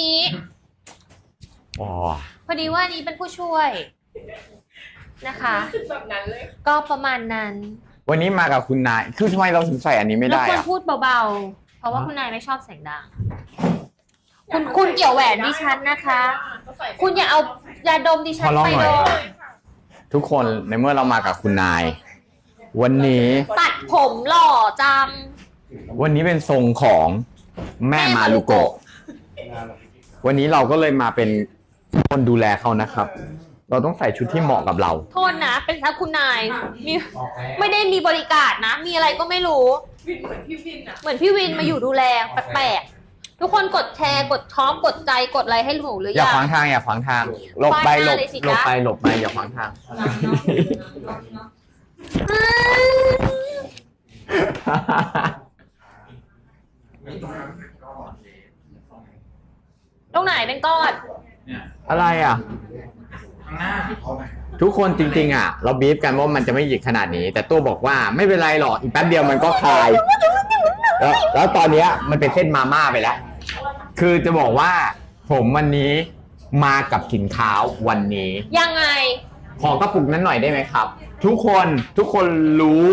นี้ อ๋อพอดีว่าอันนี้เป็นผู้ช่วยนะคะ รู้สึกแบบนั้นเลยก็ประมาณนั้นวันนี้มากับคุณนาย คือทำไมเราถึงใส่อันนี้ไม่ได้รบกวนอะพูดเบาๆ เพราะว่าคุณนายไม่ชอบเสียงดัง คุณคุณเกี่ยวแหวนดิฉันนะคะ คุณอย่าเอายาดมดิฉันไปดมทุกคนในเมื่อเรามากับคุณนาย วันนี้ ตัดผมหล่อจัง วันนี้เป็นทรงของแม่แม่มามารุรุโกะโกะ วันนี้เราก็เลยมาเป็นคนดูแลเขานะครับ เราต้องใส่ชุดที่เหมาะกับเรา โทษนะ เป็นทัพคุณนายมีไม่ได้มีบริการนะ มีอะไรก็ไม่รู้ วินเหมือนพี่วินอะเหมือนพี่วินมาอยู่ดูแลแปลกๆทุกคนกดแชร์กดช็อปกดใจกดอะไรให้หนูหรืออย่ายังขวางทางอย่าขวางทางหลบไปขวางหหลน้าบเลยสิหลบจ๊ะไปหลบไปอย่าขวางทาง ตรงไหนเป็นก้อนอะไรอะทุกคนจริงๆอะ เราบีบกันว่ามันจะไม่หยิกขนาดนี้ แต่ตัวบอกว่าไม่เป็นไรหรอกอีกแป๊บเดียวมันก็คลายแล้วแล้วตอนเนี้ยมันเป็นเส้นมาม่าไปแล้ว คือจะบอกว่า ผมวันนี้มากับกลิ่นเท้าวันนี้ ยังไง ขอกระปุกนั้นหน่อยได้ไหมครับ ทุกคนทุกคนรู้